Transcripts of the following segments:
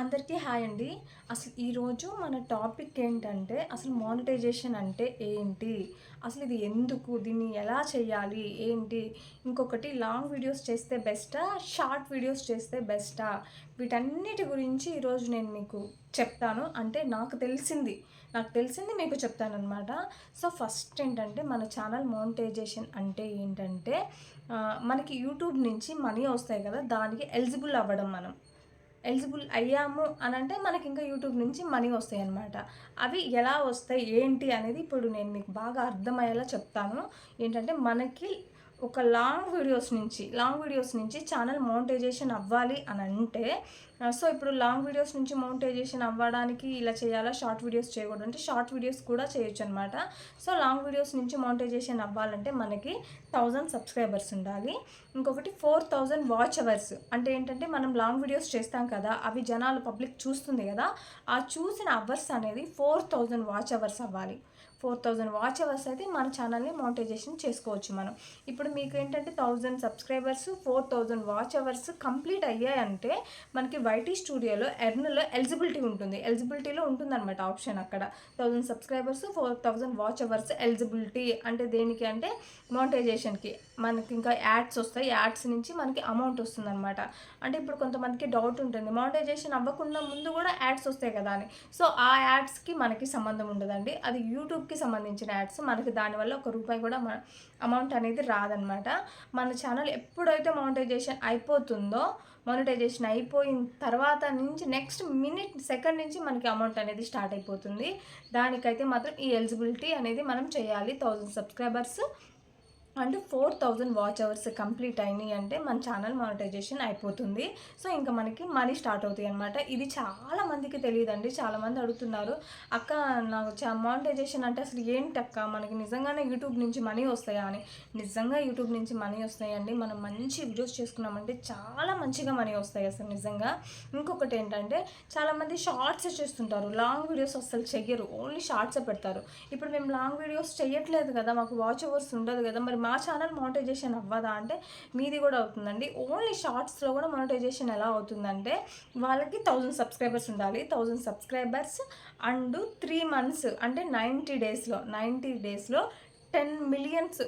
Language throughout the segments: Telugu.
అందరికీ హాయ్ అండి. అసలు ఈరోజు మన టాపిక్ ఏంటంటే అసలు మానిటైజేషన్ అంటే ఏంటి? అసలు ఇది ఎందుకు? దీన్ని ఎలా చేయాలి? ఏంటి? ఇంకొకటి లాంగ్ వీడియోస్ చేస్తే బెస్టా? షార్ట్ వీడియోస్ చేస్తే బెస్టా? వీటన్నిటి గురించి ఈరోజు నేను మీకు చెప్తాను. అంటే నాకు తెలిసింది. నాకు తెలిసింది మీకు చెప్తాను అనమాట సో ఫస్ట్ ఏంటంటే మన ఛానల్ మోనిటైజేషన్ అంటే ఏంటంటే మనకి యూట్యూబ్ నుంచి మనీ వస్తాయి కదా దానికి ఎలిజిబుల్ అవ్వడం మనం. ఎలిజిబుల్ అయ్యాము అని అంటే మనకి ఇంకా యూట్యూబ్ నుంచి మనీ వస్తాయి అన్నమాట అవి ఎలా వస్తాయి ఏంటి అనేది ఇప్పుడు నేను మీకు బాగా అర్థమయ్యేలా చెప్తాను. ఏంటంటే మనకి ఒక లాంగ్ వీడియోస్ నుంచి లాంగ్ వీడియోస్ నుంచి ఛానల్ మోనిటైజేషన్ అవ్వాలి అని అంటే సో ఇప్పుడు లాంగ్ వీడియోస్ నుంచి మోనిటైజేషన్ అవ్వడానికి ఇలా చేయాలా షార్ట్ వీడియోస్ చేయకూడదు అంటే షార్ట్ వీడియోస్ కూడా చేయొచ్చు అనమాట సో లాంగ్ వీడియోస్ నుంచి మోనిటైజేషన్ అవ్వాలంటే మనకి థౌజండ్ సబ్స్క్రైబర్స్ ఉండాలి. ఇంకొకటి ఫోర్ థౌజండ్ వాచ్ అవర్స్ అంటే ఏంటంటే మనం లాంగ్ వీడియోస్ చేస్తాం కదా అవి జనాలు పబ్లిక్ చూస్తుంది కదా ఆ చూసిన అవర్స్ అనేది ఫోర్ థౌజండ్ వాచ్ అవర్స్ అవ్వాలి. ఫోర్ థౌజండ్ వాచ్ అవర్స్ అయితే మన ఛానల్ని మోనిటైజేషన్ చేసుకోవచ్చు మనం. ఇప్పుడు మీకు ఏంటంటే thousand subscribers four thousand watch hours complete అయ్యాయంటే మనకి వైటీ స్టూడియోలో ఎర్న్లో ఎలిజిబిలిటీ ఉంటుంది. ఎలిజిబిలిటీలో ఉంటుందన్నమాట ఆప్షన్ అక్కడ. Thousand subscribers four thousand watch hours eligibility అంటే దేనికి అంటే మోనిటైజేషన్కి. మనకి ఇంకా యాడ్స్ వస్తాయి. యాడ్స్ నుంచి మనకి అమౌంట్ వస్తుందన్నమాట. అంటే ఇప్పుడు కొంతమందికి డౌట్ ఉంటుంది. మోనిటైజేషన్ అవ్వకుండా ముందు కూడా యాడ్స్ వస్తాయి కదా అని. సో ఆ యాడ్స్కి మనకి సంబంధం ఉండదండి. అది యూట్యూబ్కి సంబంధించిన యాడ్స్ మనకి దానివల్ల ఒక రూపాయి కూడా మన అమౌంట్ అనేది రాదనమాట. మన ఛానల్ ఎప్పుడైతే మానిటైజేషన్ అయిపోతుందో మానిటైజేషన్ అయిపోయిన తర్వాత నుంచి నెక్స్ట్ మినిట్ సెకండ్ నుంచి మనకి అమౌంట్ అనేది స్టార్ట్ అయిపోతుంది. దానికైతే మాత్రం ఈ ఎలిజిబిలిటీ అనేది మనం చేయాలి. Thousand subscribers and four thousand watch hours complete అయినాయి అంటే మన ఛానల్ మానిటైజేషన్ అయిపోతుంది. సో ఇంకా మనకి మనీ స్టార్ట్ అవుతాయి అనమాట ఇది చాలా మందికి తెలియదండి. చాలా మంది అడుగుతున్నారు అక్క నాకు చా మానిటైజేషన్ అంటే అసలు ఏంటి అక్క? మనకి నిజంగానే యూట్యూబ్ నుంచి మనీ వస్తాయా అని. నిజంగా యూట్యూబ్ నుంచి మనీ వస్తాయండి. మనం మంచి వీడియోస్ చేసుకున్నామంటే చాలా మంచిగా మనీ వస్తాయి అసలు నిజంగా. ఇంకొకటి ఏంటంటే చాలామంది షార్ట్స్ చేస్తుంటారు. లాంగ్ వీడియోస్ అసలు చెయ్యరు. ఓన్లీ షార్ట్సే పెడతారు. ఇప్పుడు మేము లాంగ్ వీడియోస్ చెయ్యట్లేదు కదా మాకు వాచ్ అవర్స్ ఉండదు కదా మరి మా ఛానల్ మానిటైజేషన్ అవ్వదా అంటే మీది కూడా అవుతుందండి. ఓన్లీ షార్ట్స్లో కూడా మానిటైజేషన్ ఎలా అవుతుందంటే వాళ్ళకి థౌజండ్ సబ్స్క్రైబర్స్ ఉండాలి. Thousand subscribers and three months అంటే నైంటీ డేస్లో నైంటీ డేస్లో టెన్ మిలియన్స్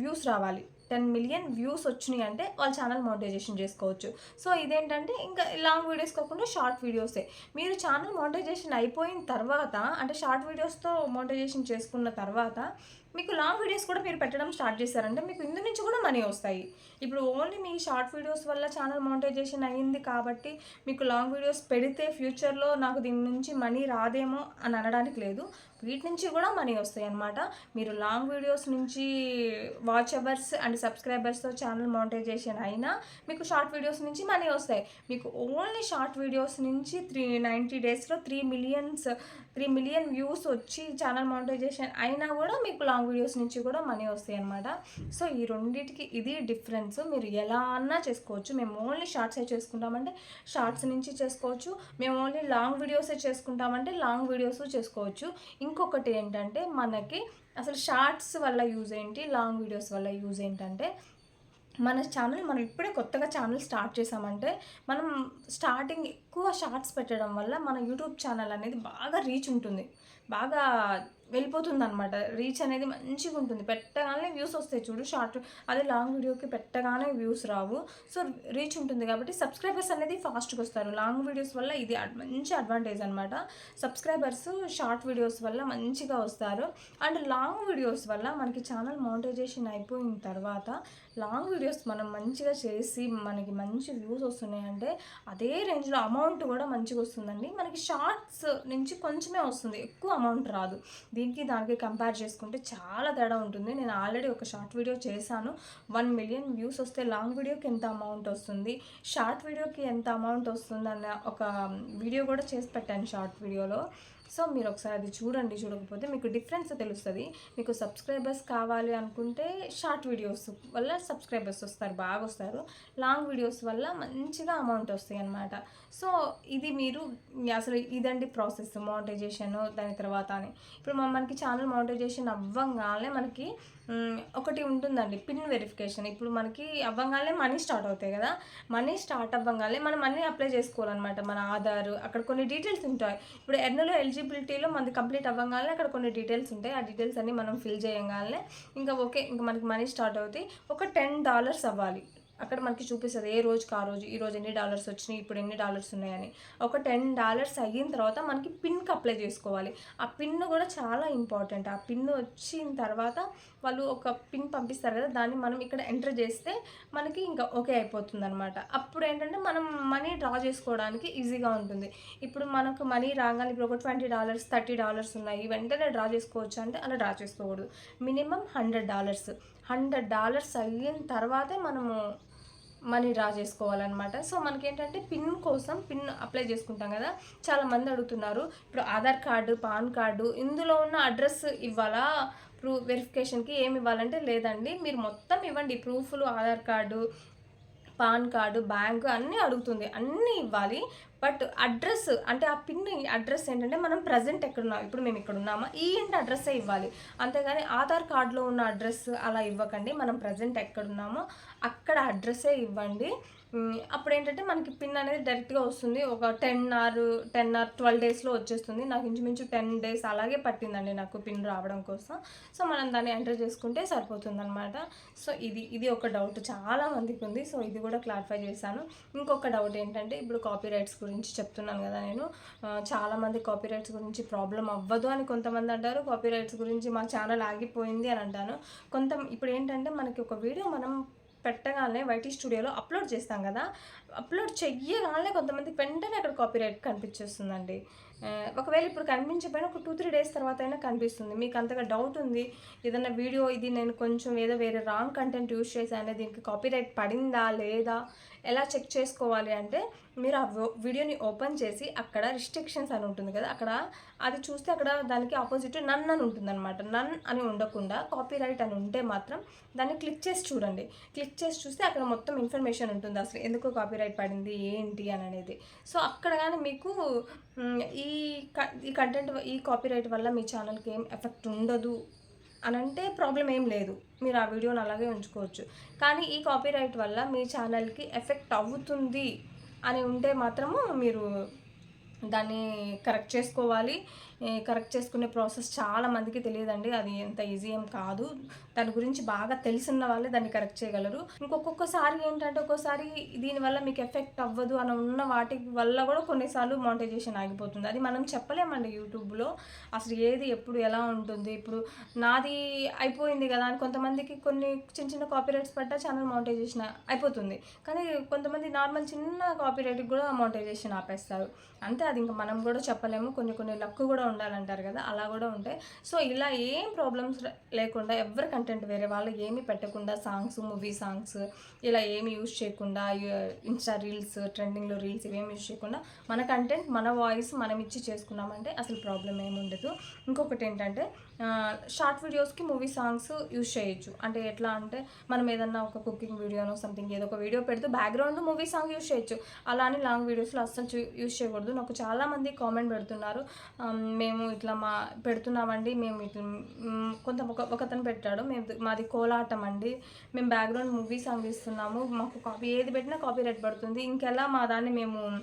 వ్యూస్ రావాలి. టెన్ మిలియన్ వ్యూస్ వచ్చినాయి అంటే వాళ్ళ ఛానల్ మోనిటైజేషన్ చేసుకోవచ్చు. సో ఇదేంటంటే ఇంకా లాంగ్ వీడియోస్ కాకుండా షార్ట్ వీడియోసే మీరు ఛానల్ మోనిటైజేషన్ అయిపోయిన తర్వాత అంటే షార్ట్ వీడియోస్తో మోనిటైజేషన్ చేసుకున్న తర్వాత మీకు లాంగ్ వీడియోస్ కూడా మీరు పెట్టడం స్టార్ట్ చేశారంటే మీకు ఇందు నుంచి కూడా మనీ వస్తాయి. ఇప్పుడు ఓన్లీ మీ షార్ట్ వీడియోస్ వల్ల ఛానల్ మోనిటైజేషన్ అయ్యింది కాబట్టి మీకు లాంగ్ వీడియోస్ పెడితే ఫ్యూచర్లో నాకు దీని నుంచి మనీ రాదేమో అని అనడానికి లేదు. వీటి నుంచి కూడా మనీ వస్తాయి అన్నమాట. మీరు లాంగ్ వీడియోస్ నుంచి వాచ్ అవర్స్ అండ్ సబ్స్క్రైబర్స్తో ఛానల్ మోనిటైజేషన్ అయినా మీకు షార్ట్ వీడియోస్ నుంచి మనీ వస్తాయి. మీకు ఓన్లీ షార్ట్ వీడియోస్ నుంచి త్రీ నైంటీ డేస్లో three millions three million views వచ్చి ఛానల్ మోనిటైజేషన్ అయినా కూడా మీకు లాంగ్ వీడియోస్ నుంచి కూడా మనీ వస్తాయి అనమాట సో ఈ రెండింటికి ఇది డిఫరెన్స్ మీరు ఎలా అన్నా చేసుకోవచ్చు. మేము ఓన్లీ షార్ట్సే చేసుకుంటామంటే షార్ట్స్ నుంచి చేసుకోవచ్చు. మేము ఓన్లీ లాంగ్ వీడియోసే చేసుకుంటామంటే లాంగ్ వీడియోస్ చేసుకోవచ్చు. ఇంకొకటి ఏంటంటే మనకి అసలు షార్ట్స్ వల్ల యూజ్ ఏంటి? లాంగ్ వీడియోస్ వల్ల యూజ్ ఏంటంటే మన ఛానల్ మనం ఇప్పుడే కొత్తగా ఛానల్ స్టార్ట్ చేసామంటే మనం స్టార్టింగ్ ఎక్కువ షార్ట్స్ పెట్టడం వల్ల మన యూట్యూబ్ ఛానల్ అనేది బాగా రీచ్ ఉంటుంది. బాగా వెళ్ళిపోతుంది అనమాట రీచ్ అనేది మంచిగా ఉంటుంది. పెట్టగానే వ్యూస్ వస్తాయి చూడు షార్ట్ అదే లాంగ్ వీడియోకి పెట్టగానే వ్యూస్ రావు. సో రీచ్ ఉంటుంది కాబట్టి సబ్స్క్రైబర్స్ అనేది ఫాస్ట్గా వస్తారు. లాంగ్ వీడియోస్ వల్ల ఇది మంచి అడ్వాంటేజ్ అనమాట సబ్స్క్రైబర్స్ షార్ట్ వీడియోస్ వల్ల మంచిగా వస్తారు. అండ్ లాంగ్ వీడియోస్ వల్ల మనకి ఛానల్ మోనిటైజేషన్ అయిపోయిన తర్వాత లాంగ్ వీడియోస్ మనం మంచిగా చేసి మనకి మంచి వ్యూస్ వస్తున్నాయంటే అదే రేంజ్లో అమౌంట్ కూడా మంచిగా వస్తుందండి. మనకి షార్ట్స్ నుంచి కొంచెమే వస్తుంది. ఎక్కువ అమౌంట్ రాదు. దీనికి దానికి కంపేర్ చేసుకుంటే చాలా తేడా ఉంటుంది. నేను ఆల్రెడీ ఒక షార్ట్ వీడియో చేశాను. వన్ మిలియన్ వ్యూస్ వస్తే లాంగ్ వీడియోకి ఎంత అమౌంట్ వస్తుంది? షార్ట్ వీడియోకి ఎంత అమౌంట్ వస్తుంది అన్న ఒక వీడియో కూడా చేసి పెట్టాను షార్ట్ వీడియోలో సో మీరు ఒకసారి అది చూడండి చూడకపోతే మీకు డిఫరెన్స్ తెలుస్తుంది. మీకు సబ్స్క్రైబర్స్ కావాలి అనుకుంటే షార్ట్ వీడియోస్ వల్ల సబ్స్క్రైబర్స్ వస్తారు బాగా వస్తారు. లాంగ్ వీడియోస్ వల్ల మంచిగా అమౌంట్ వస్తాయి అన్నమాట. సో ఇది మీరు అసలు ఇదండి ప్రాసెస్ మోనిటైజేషన్ దాని తర్వాత అని. ఇప్పుడు మనకి ఛానల్ మోనిటైజేషన్ అవ్వంగానే మనకి ఒకటి ఉంటుందండి పిన్ వెరిఫికేషన్. ఇప్పుడు మనకి అవ్వగానే మనీ స్టార్ట్ అవుతాయి కదా మనీ స్టార్ట్ అవ్వగానే మనం మనీ అప్లై చేసుకోవాలన్నమాట. మన ఆధార్ అక్కడ కొన్ని డీటెయిల్స్ ఉంటాయి. ఇప్పుడు ఎర్నలో ఎలిజిబిలిటీలో మనది కంప్లీట్ అవ్వగానే అక్కడ కొన్ని డీటెయిల్స్ ఉంటాయి. ఆ డీటెయిల్స్ అన్ని మనం ఫిల్ చేయగానే ఇంకా ఓకే ఇంకా మనకి మనీ స్టార్ట్ అవుతాయి. ఒక టెన్ డాలర్స్ అవ్వాలి. అక్కడ మనకి చూపిస్తుంది ఏ రోజుకి ఆ రోజు ఈ రోజు ఎన్ని డాలర్స్ వచ్చినాయి ఇప్పుడు ఎన్ని డాలర్స్ ఉన్నాయని. ఒక టెన్ డాలర్స్ అయిన తర్వాత మనకి పిన్కి అప్లై చేసుకోవాలి. ఆ పిన్ కూడా చాలా ఇంపార్టెంట్ ఆ పిన్ వచ్చిన తర్వాత వాళ్ళు ఒక పిన్ పంపిస్తారు కదా దాన్ని మనం ఇక్కడ ఎంటర్ చేస్తే మనకి ఇంకా ఓకే అయిపోతుంది అనమాట అప్పుడు ఏంటంటే మనం మనీ డ్రా చేసుకోవడానికి ఈజీగా ఉంటుంది. ఇప్పుడు మనకు మనీ రాగానే ఇప్పుడు ఒక ట్వంటీ డాలర్స్ థర్టీ డాలర్స్ ఉన్నాయి వెంటనే డ్రా చేసుకోవచ్చు అంటే అలా డ్రా చేసుకోకూడదు. Minimum hundred dollars hundred dollars అయిన తర్వాతే మనము మనీ డ్రా చేసుకోవాలన్నమాట. సో మనకి ఏంటంటే పిన్ కోసం పిన్ అప్లై చేసుకుంటాం కదా. చాలా మంది అడుగుతున్నారు. ఇప్పుడు ఆధార్ కార్డు పాన్ కార్డు ఇందులో ఉన్న అడ్రస్ ఇవ్వాలా? ప్రూఫ్ వెరిఫికేషన్కి ఏమి ఇవ్వాలంటే లేదండి. మీరు మొత్తం ఇవ్వండి. ప్రూఫ్లు Aadhaar card PAN card bank అన్నీ అడుగుతుంది. అన్నీ ఇవ్వాలి. బట్ అడ్రస్ అంటే ఆ పిన్ అడ్రస్ ఏంటంటే మనం ప్రజెంట్ ఎక్కడున్నాం ఇప్పుడు మేము ఇక్కడ ఉన్నామా ఈ ఇంటి అడ్రస్సే ఇవ్వాలి. అంతేగాని ఆధార్ కార్డులో ఉన్న అడ్రస్ అలా ఇవ్వకండి మనం ప్రజెంట్ ఎక్కడున్నామో అక్కడ అడ్రస్సే ఇవ్వండి. అప్పుడు ఏంటంటే మనకి పిన్ అనేది డైరెక్ట్గా వస్తుంది. ఒక ten or ten or twelve డేస్లో వచ్చేస్తుంది. నాకు ఇంచుమించు టెన్ డేస్ అలాగే పట్టిందండి నాకు పిన్ రావడం కోసం. సో మనం దాన్ని ఎంటర్ చేసుకుంటే సరిపోతుంది అనమాట సో ఇది ఇది ఒక డౌట్. చాలా మందికి ఉంది. సో ఇది కూడా క్లారిఫై చేశాను. ఇంకొక డౌట్ ఏంటంటే ఇప్పుడు కాపీ రైట్స్ గురించి చెప్తున్నాను కదా నేను. చాలామంది కాపీ రైట్స్ గురించి ప్రాబ్లం అవ్వదు అని కొంతమంది అంటారు. కాపీ రైట్స్ గురించి మా ఛానల్ ఆగిపోయింది అని అంటాను. కొంత ఇప్పుడు ఏంటంటే మనకి ఒక వీడియో మనం పెట్టగానే వైటీ స్టూడియోలో అప్లోడ్ చేస్తాం కదా. అప్లోడ్ చెయ్యగానే కొంతమంది వెంటనే అక్కడ కాపీ రైట్ కనిపించేస్తుందండి ఒకవేళ ఇప్పుడు కనిపించకపోయినా ఒక టూ త్రీ డేస్ తర్వాత అయినా కనిపిస్తుంది. మీకు అంతగా డౌట్ ఉంది. ఏదైనా వీడియో ఇది నేను కొంచెం ఏదో వేరే రాంగ్ కంటెంట్ యూస్ చేశాను దీనికి కాపీ రైట్ పడిందా లేదా? ఎలా చెక్ చేసుకోవాలి అంటే మీరు ఆ వీడియోని ఓపెన్ చేసి అక్కడ రిస్ట్రిక్షన్స్ అని ఉంటుంది కదా అక్కడ అది చూస్తే అక్కడ దానికి ఆపోజిట్ నన్ అని ఉంటుంది అనమాట నన్ అని ఉండకుండా కాపీ రైట్ అని ఉంటే మాత్రం దాన్ని క్లిక్ చేసి చూడండి. క్లిక్ చేసి చూస్తే అక్కడ మొత్తం ఇన్ఫర్మేషన్ ఉంటుంది అసలు ఎందుకు కాపీ రైట్ పడింది ఏంటి అని అనేది. సో అక్కడ కానీ మీకు ఈ క- ఈ కంటెంట్ ఈ కాపీ రైట్ వల్ల మీ ఛానల్కి ఏం ఎఫెక్ట్ ఉండదు అని అంటే ప్రాబ్లం ఏం లేదు. మీరు ఆ వీడియోని అలాగే ఉంచుకోవచ్చు. కానీ ఈ కాపీ రైట్ వల్ల మీ ఛానల్కి ఎఫెక్ట్ అవుతుంది అని ఉంటే మాత్రము మీరు దాన్ని కరెక్ట్ చేసుకోవాలి. కరెక్ట్ చేసుకునే ప్రాసెస్ చాలా మందికి తెలియదండి. అది ఎంత ఈజీ ఏం కాదు. దాని గురించి బాగా తెలిసిన వాళ్ళే దాన్ని కరెక్ట్ చేయగలరు. ఇంకొక్కొక్కసారి ఏంటంటే ఒక్కోసారి దీనివల్ల మీకు ఎఫెక్ట్ అవ్వదు అని ఉన్న వాటి వల్ల కూడా కొన్నిసార్లు మానిటైజేషన్ ఆగిపోతుంది. అది మనం చెప్పలేమండి యూట్యూబ్లో అసలు ఏది ఎప్పుడు ఎలా ఉంటుంది? ఇప్పుడు నాది అయిపోయింది కదా అని కొంతమందికి కొన్ని చిన్న చిన్న కాపీరైట్స్ పడ్డా ఛానల్ మానిటైజేషన్ అయిపోతుంది. కానీ కొంతమంది నార్మల్ చిన్న కాపీరైట్కి కూడా మానిటైజేషన్ ఆపేస్తారు. అంతే అది ఇంకా మనం కూడా చెప్పలేము. కొన్ని కొన్ని లక్ కూడా ఉండాలంటారు కదా అలా కూడా ఉంటాయి సో ఇలా ఏం ప్రాబ్లమ్స్ లేకుండా ఎవరి కంటెంట్ వేరే వాళ్ళు ఏమీ పెట్టకుండా సాంగ్స్ మూవీ సాంగ్స్ ఇలా ఏమి యూజ్ చేయకుండా ఇన్స్టా రీల్స్ ట్రెండింగ్లో రీల్స్ ఇవేమి యూజ్ చేయకుండా మన కంటెంట్ మన వాయిస్ మనం ఇచ్చి చేసుకున్నామంటే అసలు ప్రాబ్లం ఏమి ఉండదు. ఇంకొకటి ఏంటంటే షార్ట్ వీడియోస్కి మూవీ సాంగ్స్ యూజ్ చేయొచ్చు. అంటే ఎట్లా అంటే మనం ఏదన్నా ఒక కుకింగ్ వీడియోనో సంథింగ్ ఏదో ఒక వీడియో పెడుతూ బ్యాక్గ్రౌండ్ మూవీ సాంగ్ యూజ్ చేయొచ్చు. అలా అని లాంగ్ వీడియోస్లో అస్సలు చూ- యూజ్ చేయకూడదు. నాకు చాలామంది కామెంట్ పెడుతున్నారు. మేము ఇట్లా మా పెడుతున్నామండి. మేము ఇట్లా కొంత ఒక ఒకతను పెట్టాడు. మేము మాది కోలాటం అండి. మేము బ్యాక్గ్రౌండ్ మూవీ సాంగ్ ఇస్తున్నాము మాకు కాపీ ఏది పెట్టినా కాపీ రేట్ పడుతుంది. ఇంకెలా మా దాన్ని మేము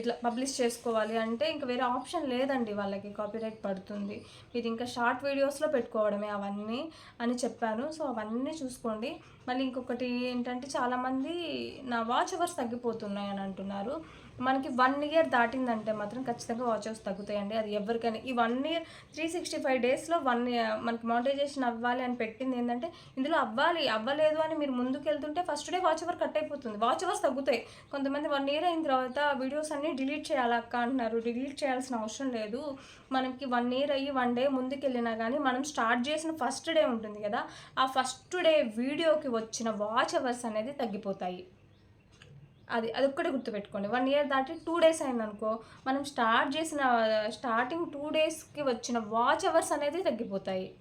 ఇట్లా పబ్లిష్ చేసుకోవాలి అంటే ఇంకా వేరే ఆప్షన్ లేదండి వాళ్ళకి కాపీరైట్ పడుతుంది. మీరు ఇంకా షార్ట్ వీడియోస్లో పెట్టుకోవడమే అవన్నీ అని చెప్పాను. సో అవన్నీ చూసుకోండి. మళ్ళీ ఇంకొకటి ఏంటంటే చాలామంది నా వాచ్ అవర్స్ తగ్గిపోతున్నాయి అని అంటున్నారు. మనకి వన్ ఇయర్ దాటిందంటే మాత్రం ఖచ్చితంగా వాచెస్ తగ్గుతాయండి. అది ఎవరికైనా ఈ one year three sixty five డేస్లో వన్ మనకి మానిటైజేషన్ అవ్వాలి అని పెట్టింది ఏంటంటే ఇందులో అవ్వాలి అవ్వలేదు అని మీరు ముందుకు వెళ్తుంటే first day watch hour cut అయిపోతుంది. వాచ్ అవర్స్ తగ్గుతాయి. కొంతమంది వన్ ఇయర్ అయిన తర్వాత వీడియోస్ అన్నీ డిలీట్ చేయాలి అక్క అంటున్నారు. డిలీట్ చేయాల్సిన అవసరం లేదు. మనకి వన్ ఇయర్ అయ్యి వన్ డే ముందుకెళ్ళినా కానీ మనం స్టార్ట్ చేసిన ఫస్ట్ డే ఉంటుంది కదా ఆ ఫస్ట్ డే వీడియోకి వచ్చిన వాచ్ అవర్స్ అనేది తగ్గిపోతాయి. అది అది ఒక్కటే గుర్తుపెట్టుకోండి. వన్ ఇయర్ దాటి టూ డేస్ అయిందనుకో మనం స్టార్ట్ చేసిన స్టార్టింగ్ టూ డేస్కి వచ్చిన వాచ్ అవర్స్ అనేది తగ్గిపోతాయి.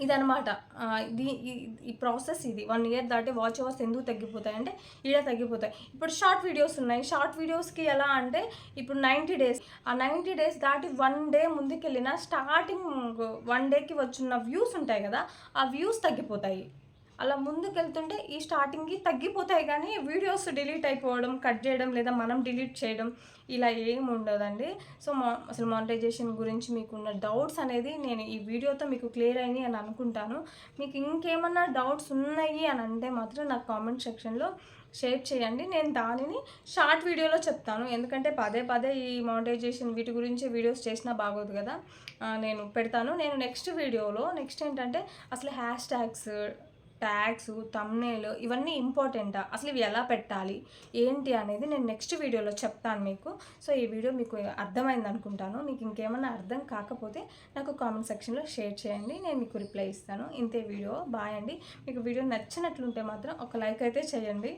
ఇదనమాట ఇది ఈ- ఈ ప్రాసెస్ ఇది. వన్ ఇయర్ దాటి వాచ్ అవర్స్ ఎందుకు తగ్గిపోతాయి అంటే ఇలా తగ్గిపోతాయి. ఇప్పుడు షార్ట్ వీడియోస్ ఉన్నాయి. షార్ట్ వీడియోస్కి ఎలా అంటే ఇప్పుడు నైంటీ డేస్ ఆ నైంటీ డేస్ దాటి వన్ డే ముందుకెళ్ళిన స్టార్టింగ్ వన్ డేకి వచ్చిన వ్యూస్ ఉంటాయి కదా ఆ వ్యూస్ తగ్గిపోతాయి. అలా ముందుకెళ్తుంటే ఈ స్టార్టింగ్కి తగ్గిపోతాయి కానీ వీడియోస్ డిలీట్ అయిపోవడం కట్ చేయడం లేదా మనం డిలీట్ చేయడం ఇలా ఏం ఉండదండి. సో మా అసలు మానిటైజేషన్ గురించి మీకున్న డౌట్స్ అనేది నేను ఈ వీడియోతో మీకు క్లియర్ అయినాయి అని అనుకుంటాను. మీకు ఇంకేమన్నా డౌట్స్ ఉన్నాయి అని అంటే మాత్రం నాకు కామెంట్ సెక్షన్లో షేర్ చేయండి. నేను దానిని షార్ట్ వీడియోలో చెప్తాను. ఎందుకంటే పదే పదే ఈ మానిటైజేషన్ వీటి గురించి వీడియోస్ చేసినా బాగోదు కదా. నేను పెడతాను. నేను నెక్స్ట్ వీడియోలో నెక్స్ట్ ఏంటంటే అసలు హ్యాష్ ట్యాగ్స్ ట్యాగ్స్ తమ్నేల్ ఇవన్నీ ఇంపార్టెంటా అసలు ఇవి ఎలా పెట్టాలి? ఏంటి అనేది నేను నెక్స్ట్ వీడియోలో చెప్తాను మీకు. సో ఈ వీడియో మీకు అర్థమైంది అనుకుంటాను. మీకు ఇంకేమన్నా అర్థం కాకపోతే నాకు కామెంట్ సెక్షన్లో షేర్ చేయండి. నేను మీకు రిప్లై ఇస్తాను. ఇంతే వీడియో. బాయ్ అండి. మీకు వీడియో నచ్చినట్లుంటే మాత్రం ఒక లైక్ అయితే చేయండి.